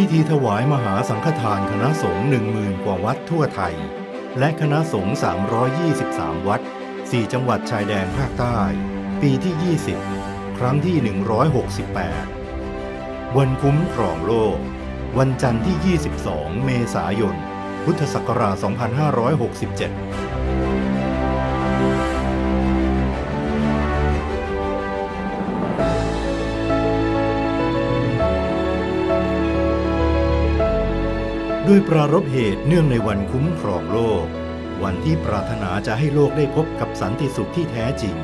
พิธีถวายมหาสังฆทานคณะสงฆ์หนึ่งหมื่นกว่าวัดทั่วไทย และคณะสงฆ์323 วัด 4 จังหวัดชายแดนภาคใต้ ปีที่ 20 ครั้งที่ 168 วันคุ้มครองโลก วันจันทร์ที่ 22 เมษายน พุทธศักราช 2567 ด้วยปรารภเหตุเนื่องในวันคุ้มครองโลก วันที่ปรารถนาจะให้โลกได้พบกับสันติสุขที่แท้จริง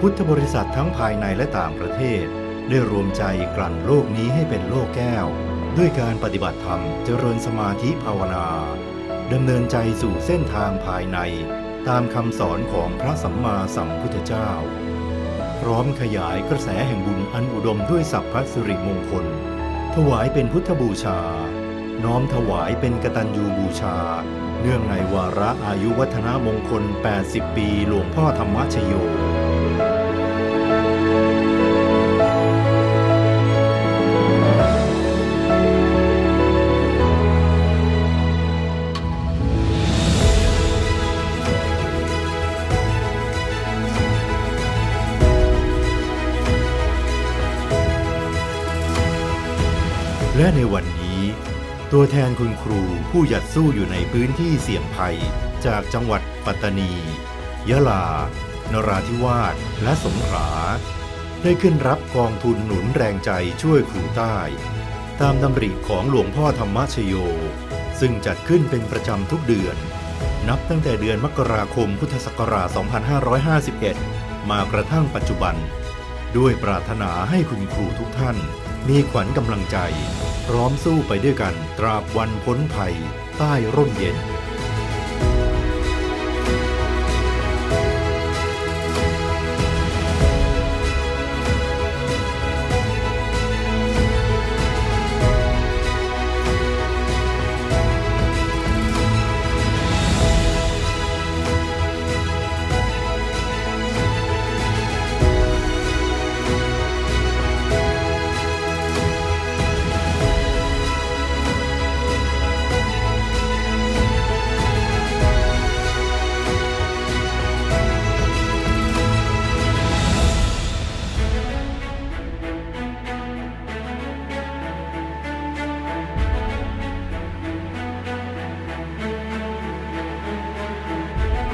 พุทธบริษัททั้งภายในและต่างประเทศ ได้รวมใจกลั่นโลกนี้ให้เป็นโลกแก้ว ด้วยการปฏิบัติธรรมเจริญสมาธิภาวนาดำเนินใจสู่เส้นทางภายใน ตามคำสอนของพระสัมมาสัมพุทธเจ้า พร้อมขยายกระแสแห่งบุญอันอุดมด้วยสัพพสิริมงคล ถวายเป็นพุทธบูชา น้อมถวายเป็นกตัญญูบูชา เนื่องในวาระอายุวัฒนมงคล 80 ปีหลวงพ่อธรรมชโยและในวันนี้ ตัวแทนคุณครูผู้หยัดสู้อยู่ในพื้นที่เสี่ยงภัย จากจังหวัดปัตตานี ยะลา นราธิวาส และสงขลา ได้ขึ้นรับกองทุนหนุนแรงใจช่วยครูใต้ ตามดำริของหลวงพ่อธรรมชโย ซึ่งจัดขึ้นเป็นประจำทุกเดือน นับตั้งแต่เดือนมกราคมพุทธศักราช 2551 มากระทั่งปัจจุบัน ด้วยปรารถนาให้คุณครูทุกท่าน มีขวัญกำลังใจ พร้อมสู้ไปด้วยกันตราบวันพ้นภัย ใต้ร่มเย็น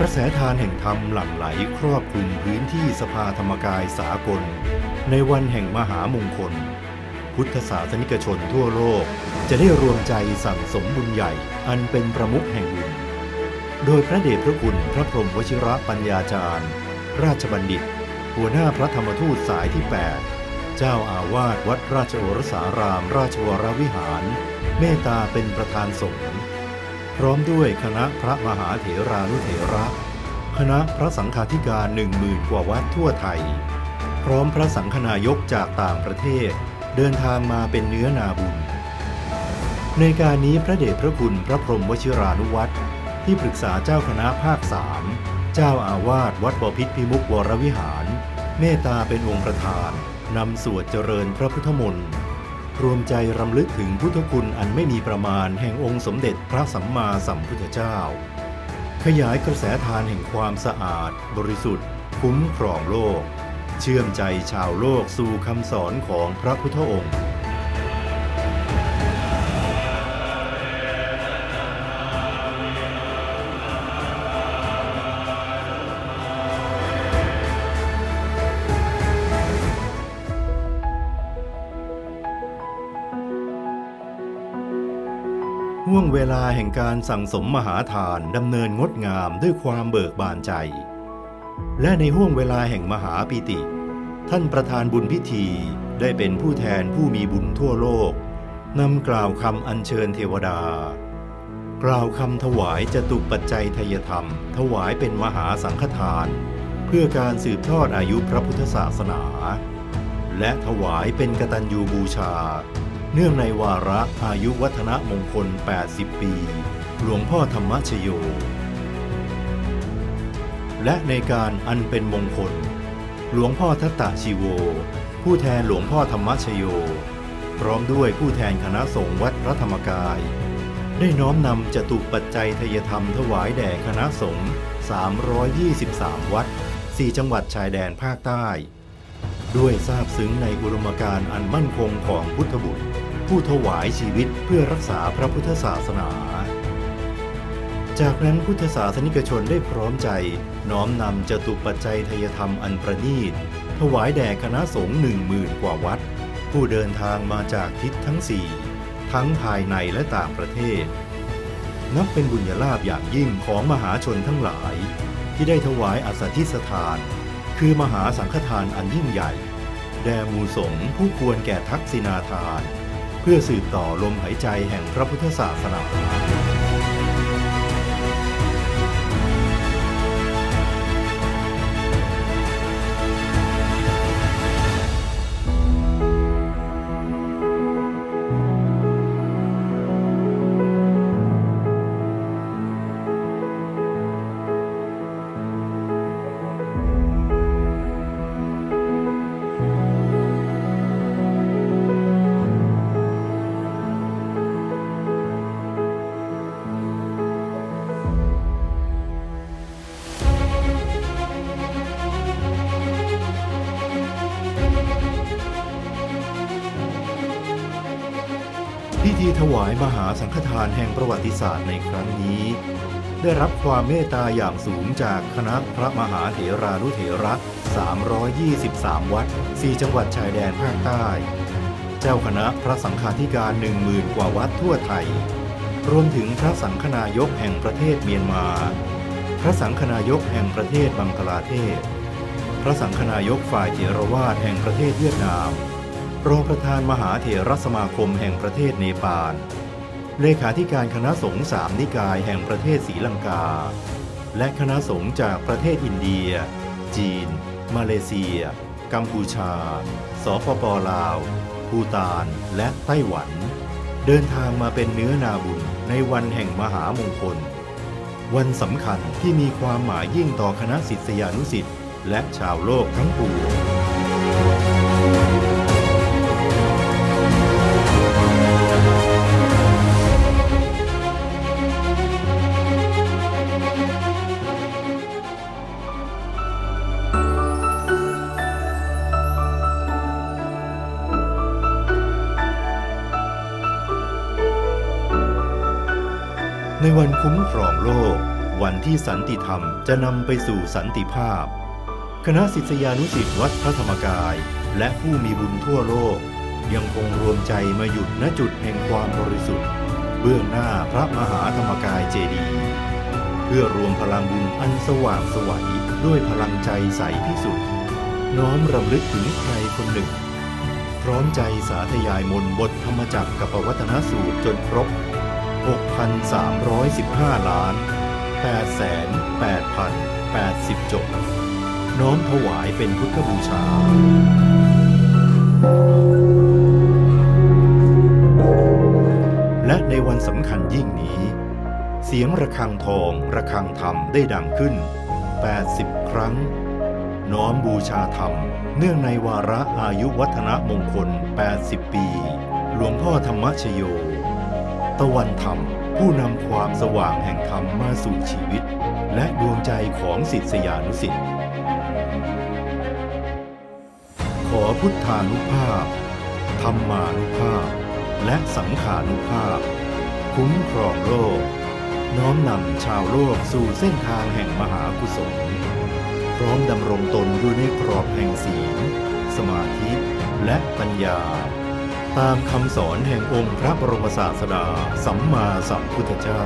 ระแสทานแห่งธรรมหลั่งไหลครอบคลุมพื้นที่สภาธรรมกายสากล ในวันแห่งมหามงคล พุทธศาสนิกชนทั่วโลก จะได้รวมใจสั่งสมบุญใหญ่ อันเป็นประมุขแห่งบุญ โดยพระเดชพระคุณพระพรหมวชิระปัญญาจารย์ ราชบัณฑิต หัวหน้าพระธรรมทูตสายที่ 8 เจ้าอาวาสวัดราชโอรสารามราชวรวิหาร เมตตาเป็นประธานสงฆ์ พร้อมด้วยคณะพระมหาเถรานุเถระ คณะพระสังฆาธิการหนึ่งหมื่นกว่าวัดทั่วไทย พร้อมพระสังฆนายกจากต่างประเทศ เดินทางมาเป็นเนื้อนาบุญ ในการนี้พระเดชพระคุณพระพรหมวชิรานุวัตรที่ปรึกษาเจ้าคณะภาคสามเจ้าอาวาสวัดบพิษพิมุกวรวิหาร เมตตาเป็นองค์ประธานนำสวดเจริญพระพุทธมนต์ รวมใจรำลึกถึงพุทธคุณอันไม่มีประมาณแห่งองค์สมเด็จพระสัมมาสัมพุทธเจ้า ขยายกระแสทานแห่งความสะอาด บริสุทธิ์ คุ้มครองโลก เชื่อมใจชาวโลกสู่คำสอนของพระพุทธองค์ ห่วงเวลาแห่งการสั่งสมมหาทานดำเนินงดงามด้วยความเบิกบานใจ และในห่วงเวลาแห่งมหาปิติ ท่านประธานบุญพิธีได้เป็นผู้แทนผู้มีบุญทั่วโลกนำกล่าวคำอัญเชิญเทวดา กล่าวคำถวายจตุปัจจัยทยธรรม ถวายเป็นมหาสังฆทาน เพื่อการสืบทอดอายุพระพุทธศาสนา และถวายเป็นกตัญญูบูชา เนื่องในวาระอายุวัฒนมงคล 80 ปี หลวงพ่อธรรมชโย และในการอันเป็นมงคล หลวงพ่อทัตตาชีโว ผู้แทนหลวงพ่อธรรมชโย พร้อมด้วยผู้แทนคณะสงฆ์วัดพระธรรมกาย ได้น้อมนำจตุปัจจัยทยธรรมถวายแด่คณะสงฆ์ 323 วัด 4 จังหวัดชายแดนภาคใต้ด้วยทราบซึ้งในอุดมการอันมั่นคงของพุทธบุตร ผู้ถวายชีวิตเพื่อรักษาพระพุทธศาสนา จากนั้นพุทธศาสนิกชนได้พร้อมใจ น้อมนำจตุปัจจัยทยธรรมอันประณีตถวายแด่คณะสงฆ์หนึ่งหมื่นกว่าวัด ผู้เดินทางมาจากทิศทั้งสี่ทั้งภายในและต่างประเทศ นับเป็นบุญญาลาภอย่างยิ่งของมหาชนทั้งหลาย ที่ได้ถวายอัสสธิสถาน คือมหาสังฆทานอันยิ่งใหญ่ แด่มูสงผู้ควรแก่ทักษิณาทาน เพื่อสืบต่อลมหายใจแห่งพระพุทธศาสนา ถวายมหาสังฆทานแห่งประวัติศาสตร์ในครั้งนี้ ได้รับความเมตตาอย่างสูงจากคณะพระมหาเถรานุเถระ 323 วัด 4 จังหวัดชายแดนภาคใต้ เจ้าคณะพระสังฆาธิการ 10,000 กว่าวัดทั่วไทย รวมถึงพระสังฆนายกแห่งประเทศเมียนมา พระสังฆนายกแห่งประเทศบังกลาเทศ พระสังฆนายกฝ่ายเถรวาทแห่งประเทศเวียดนาม รองประธานมหาเถรสมาคมแห่งประเทศเนปาล เลขาธิการคณะสงฆ์สามนิกายแห่งประเทศศรีลังกา และคณะสงฆ์จากประเทศอินเดีย จีน มาเลเซีย กัมพูชา สปปลาว ภูตาน และไต้หวัน เดินทางมาเป็นเนื้อนาบุญในวันแห่งมหามงคล วันสำคัญที่มีความหมายยิ่งต่อคณะศิษยานุสิษย์และชาวโลกทั้งปวง วันคุ้มครองโลก วันที่สันติธรรมจะนำไปสู่สันติภาพ คณะศิษยานุศิษย์วัดพระธรรมกาย และผู้มีบุญทั่วโลก ยังคงรวมใจมาหยุดณจุดแห่งความบริสุทธิ์ เบื้องหน้าพระมหาธรรมกายเจดีย์เพื่อรวมพลังบุญอันสว่างสวัยด้วยพลังใจใสที่สุดน้อมรำลึกถึงใครคนหนึ่ง พร้อมใจสาธยายมนบทธรรมจักรกับปวัตนสูตรจนครบ 6,315 ล้าน8,8,080 จบ น้อมถวายเป็นพุทธบูชาและในวันสำคัญยิ่งนี้ เสียงระฆังทองระฆังธรรมได้ดังขึ้น 80 ครั้ง น้อมบูชาธรรม เนื่องในวาระอายุวัฒนมงคล 80 ปี หลวงพ่อธรรมชโย ตะวันธรรม ผู้นำความสว่างแห่งธรรมมาสู่ชีวิต และดวงใจของศิษยานุสิษย์ขอพุทธานุภาพ ธรรมานุภาพ และสังขานุภาพ คุ้มครองโลก น้อมนำชาวโลกสู่เส้นทางแห่งมหากุศล พร้อมดำรงตนอยู่ในกรอบแห่งศีลสมาธิ และปัญญา ตามคำสอนแห่งองค์พระบรมศาสดาสัมมาสัมพุทธเจ้า